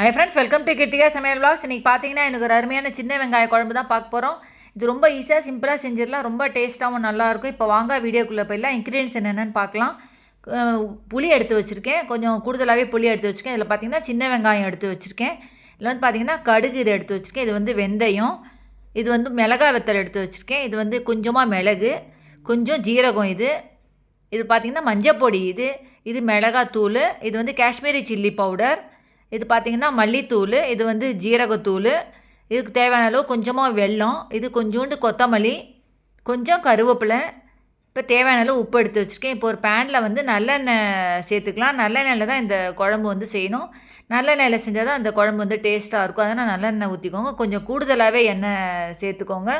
Hi friends welcome to Kittika சமையல் vlogs. இன்றைக்கி பார்த்தீங்கன்னா எனக்கு ஒரு அருமையான சின்ன வெங்காய குழம்பு தான் பார்க்க போகிறோம் இது ரொம்ப ஈஸியாக சிம்பிளாக செஞ்சிடலாம். ரொம்ப டேஸ்ட்டாகவும் நல்லாயிருக்கும் இப்போ வாங்க வீடியோக்குள்ளே போயிடலாம். இன்க்ரீடியன்ஸ் என்னென்னு பார்க்கலாம். புளி எடுத்து வச்சுருக்கேன். கொஞ்சம் கூடுதலாகவே புளி எடுத்து வச்சுருக்கேன். இதில் பார்த்தீங்கன்னா சின்ன வெங்காயம் எடுத்து வச்சுருக்கேன். இதில் வந்து பார்த்தீங்கன்னா கடுகு இது எடுத்து வச்சுருக்கேன். இது வந்து வெந்தயம். இது வந்து மிளகாய் வத்தல் எடுத்து வச்சுருக்கேன். இது வந்து கொஞ்சமாக மிளகு. கொஞ்சம் ஜீரகம் இது. இது பார்த்திங்கன்னா மஞ்சப்பொடி இது. இது மிளகாத்தூள். இது வந்து காஷ்மீரி சில்லி பவுடர். இது பார்த்திங்கன்னா மல்லித்தூள் இது வந்து ஜீரகத்தூள் இதுக்கு தேவையான அளவு கொஞ்சமாக வெல்லம் இது கொஞ்சோண்டு கொத்தமல்லி கொஞ்சம் கருவேப்பிலை இப்போ தேவையான அளவு உப்பு எடுத்து வச்சுருக்கேன். இப்போ ஒரு பேனில் வந்து நல்லெண்ணெய் சேர்த்துக்கலாம். நல்லெண்ணெயில் தான் இந்த குழம்பு வந்து செய்யணும். நல்லெண்ணெயில் செஞ்சால் தான் அந்த குழம்பு வந்து டேஸ்ட்டாக இருக்கும். அதனால் நல்லெண்ணெய் ஊற்றிக்கோங்க கொஞ்சம் கூடுதலாகவே எண்ணெய் சேர்த்துக்கோங்க.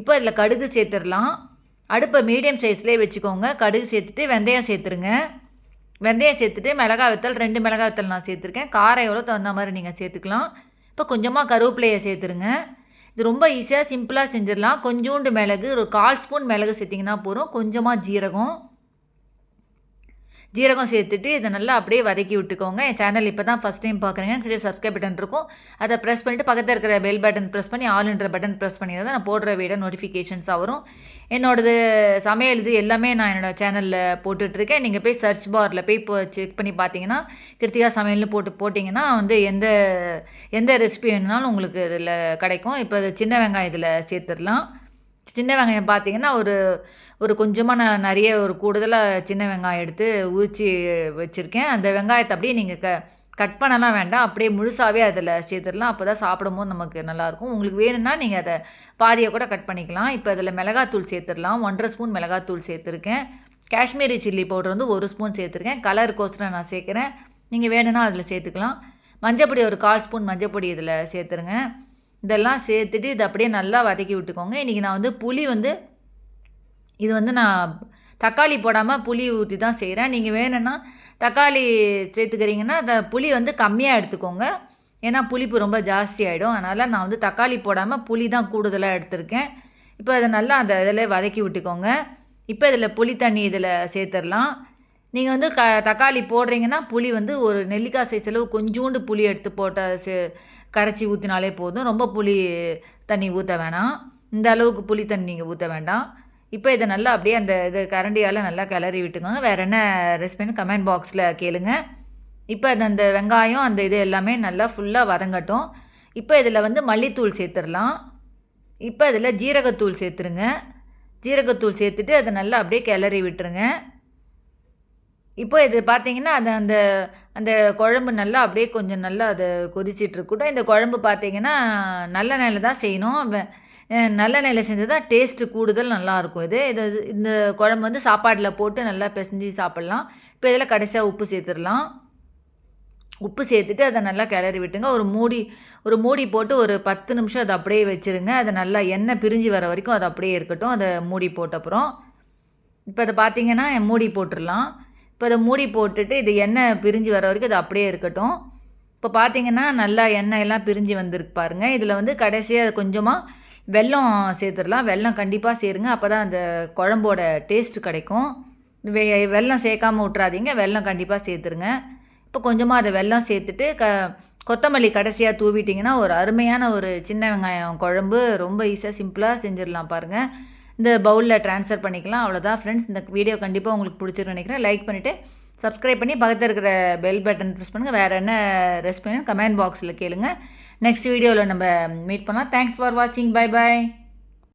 இப்போ இதில் கடுகு சேர்த்துடலாம். அடுப்பை மீடியம் சைஸ்லேயே வச்சுக்கோங்க. கடுகு சேர்த்துட்டு வெந்தயம் சேர்த்துருங்க. வெந்தயம் சேர்த்துட்டு மிளகா வத்தல் ரெண்டு மிளகா வத்தல் நான் சேர்த்துருக்கேன். காரம் எவ்வளோ தகுந்த மாதிரி நீங்கள் சேர்த்துக்கலாம். இப்போ கொஞ்சமாக கருவேப்பிலையை சேர்த்துருங்க. இது ரொம்ப ஈஸியாக சிம்பிளாக செஞ்சிடலாம். கொஞ்சோண்டு மிளகு ஒரு கால் ஸ்பூன் மிளகு சேர்த்திங்கன்னா போதும். கொஞ்சமாக ஜீரகம். ஜீரகம் சேர்த்துட்டு இதை நல்லா அப்படியே வதக்கி விட்டுக்கோங்க. என் சேனல் இப்போ தான் ஃபஸ்ட் டைம் பார்க்குறீங்க கீழே சப்ஸ்கிரைப் பட்டன் இருக்கும். அதை ப்ரெஸ் பண்ணிட்டு பக்கத்தில் இருக்கிற பெல் பட்டன் ப்ரெஸ் பண்ணி ஆளுன்ற பட்டன் ப்ரெஸ் பண்ணி தான் நான் போடுற வீடியோ நோட்டிஃபிகேஷன்ஸாக வரும். என்னோடது சமையல் இது எல்லாமே நான் என்னோடய சேனலில் போட்டுட்ருக்கேன் நீங்கள் போய் சர்ச் பாரில் போய் இப்போ செக் பண்ணி பார்த்தீங்கன்னா கிருத்திகா சமையல்னு போட்டு போட்டிங்கன்னா வந்து எந்த எந்த ரெசிபி வேணுனாலும் உங்களுக்கு இதில் கிடைக்கும். இப்போ சின்ன வெங்காயம் இதில் சேர்த்துடலாம். சின்ன வெங்காயம் பார்த்தீங்கன்னா ஒரு ஒரு கொஞ்சமாக நான் நிறைய ஒரு கூடுதலாக சின்ன வெங்காயம் எடுத்து உரித்து வச்சுருக்கேன். அந்த வெங்காயத்தை அப்படியே நீங்கள் க கட் பண்ணலாம் வேண்டாம். அப்படியே முழுசாகவே அதில் சேர்த்துடலாம். அப்போ தான் சாப்பிடும்போது நமக்கு நல்லாயிருக்கும். உங்களுக்கு வேணும்னா நீங்கள் அதை பாதியை கூட கட் பண்ணிக்கலாம். இப்போ அதில் மிளகாத்தூள் சேர்த்துடலாம். ஒன்றரை ஸ்பூன் மிளகாத்தூள் சேர்த்துருக்கேன். காஷ்மீரி சில்லி பவுடர் வந்து ஒரு ஸ்பூன் சேர்த்துருக்கேன். கலருக்கோசரம் நான் சேர்க்குறேன். நீங்கள் வேணும்னா அதில் சேர்த்துக்கலாம். மஞ்சப்பொடி ஒரு கால் ஸ்பூன் மஞ்சப்பொடி இதில் சேர்த்துருங்க. இதெல்லாம் சேர்த்துட்டு இதை அப்படியே நல்லா வதக்கி விட்டுக்கோங்க. இன்றைக்கி நான் வந்து புளி வந்து இது வந்து நான் தக்காளி போடாமல் புளி ஊற்றி தான் செய்கிறேன் நீங்கள் வேணும்னா தக்காளி சேர்த்துக்கிறீங்கன்னா அந்த புளி வந்து கம்மியாக எடுத்துக்கோங்க. ஏன்னா புளிப்பு ரொம்ப ஜாஸ்தி ஆகிடும் அதனால் நான் வந்து தக்காளி போடாமல் புளி தான் கூடுதலாக எடுத்திருக்கேன். இப்போ அதை நல்லா அந்த இதில் வதக்கி விட்டுக்கோங்க. இப்போ இதில் புளி தண்ணி இதில் சேர்த்துடலாம். நீங்கள் வந்து க தக்காளி போடுறீங்கன்னா புளி வந்து ஒரு நெல்லிக்காய் சைஸ் அளவு கொஞ்சோண்டு புளி எடுத்து போட்ட சே கரைச்சி ஊற்றினாலே போதும். ரொம்ப புளி தண்ணி ஊற்ற வேணாம். இந்த அளவுக்கு புளி தண்ணி நீங்கள் ஊற்ற வேண்டாம். இப்போ இதை நல்லா அப்படியே அந்த இது கரண்டியால் நல்லா கிளறி விட்டுக்கோங்க. வேறு என்ன ரெசிபின்னு கமெண்ட் பாக்ஸில் கேளுங்க. இப்போ அது அந்த வெங்காயம் அந்த இது எல்லாமே நல்லா ஃபுல்லாக வதங்கட்டும். இப்போ இதில் வந்து மல்லித்தூள் சேர்த்துடலாம். இப்போ இதில் ஜீரகத்தூள் சேர்த்துருங்க. ஜீரகத்தூள் சேர்த்துட்டு அதை நல்லா அப்படியே கிளறி விட்டுருங்க. இப்போ இது பார்த்தீங்கன்னா அது அந்த அந்த குழம்பு நல்லா அப்படியே கொஞ்சம் நல்லா அதை கொதிச்சிட்ருக்கட்டும் இந்த குழம்பு பார்த்தீங்கன்னா நல்ல தான் செய்யணும். வெ- அஹ் நல்ல செஞ்சது தான் டேஸ்ட்டு கூடுதல் நல்லாயிருக்கும் இது இது இந்த குழம்பு வந்து சாப்பாட்டில் போட்டு நல்லா பிசைஞ்சு சாப்பிட்லாம். இப்போ இதில் கடைசியாக உப்பு சேர்த்துடலாம். உப்பு சேர்த்துட்டு அதை நல்லா கிளறி விட்டுங்க. ஒரு மூடி ஒரு மூடி போட்டு ஒரு பத்து நிமிஷம் அதை அப்படியே வச்சுருங்க. அதை நல்லா எண்ணெய் பிரிஞ்சு வர வரைக்கும் அது அப்படியே இருக்கட்டும். அதை மூடி போட்ட அப்புறம். இப்போ அதை பார்த்தீங்கன்னா மூடி போட்டுடலாம். இப்போ அதை மூடி போட்டுட்டு இது எண்ணெய் பிரிஞ்சு வர வரைக்கும் அது அப்படியே இருக்கட்டும். இப்போ பார்த்தீங்கன்னா நல்லா எண்ணெய் எல்லாம் பிரிஞ்சு வந்திருக்கு பாருங்கள் இதில் வந்து கடைசியாக கொஞ்சமாக வெல்லம் சேர்த்துடலாம். வெல்லம் கண்டிப்பாக சேருங்க. அப்போ தான் அந்த குழம்போட டேஸ்ட் கிடைக்கும். வெ வெல்லம் சேர்க்காம விட்றாதீங்க வெல்லம் கண்டிப்பாக சேர்த்துருங்க. இப்போ கொஞ்சமாக அதை வெல்லம் சேர்த்துட்டு க கொத்தமல்லி கடைசியாக தூவிட்டிங்கன்னா ஒரு அருமையான ஒரு சின்ன வெங்காயம் குழம்பு ரொம்ப ஈஸியாக சிம்பிளாக செஞ்சிடலாம் பாருங்கள் இந்த பவுலில் ட்ரான்ஸ்ஃபர் பண்ணிக்கலாம். அவ்வளோதான் ஃப்ரெண்ட்ஸ் இந்த வீடியோ கண்டிப்பாக உங்களுக்கு பிடிச்சிருக்கு நினைக்கிறேன். லைக் பண்ணிவிட்டு சப்ஸ்கிரைப் பண்ணி பக்கத்தில் இருக்கிற பெல் பட்டன் ப்ரெஸ் பண்ணுங்கள் வேறு என்ன ரெசிபின்னு கமெண்ட் பாக்ஸில் கேளுங்கள் நெக்ஸ்ட் வீடியோவில் நம்ம மீட் பண்ணலாம். தேங்க்ஸ் ஃபார் வாட்சிங் பை பாய்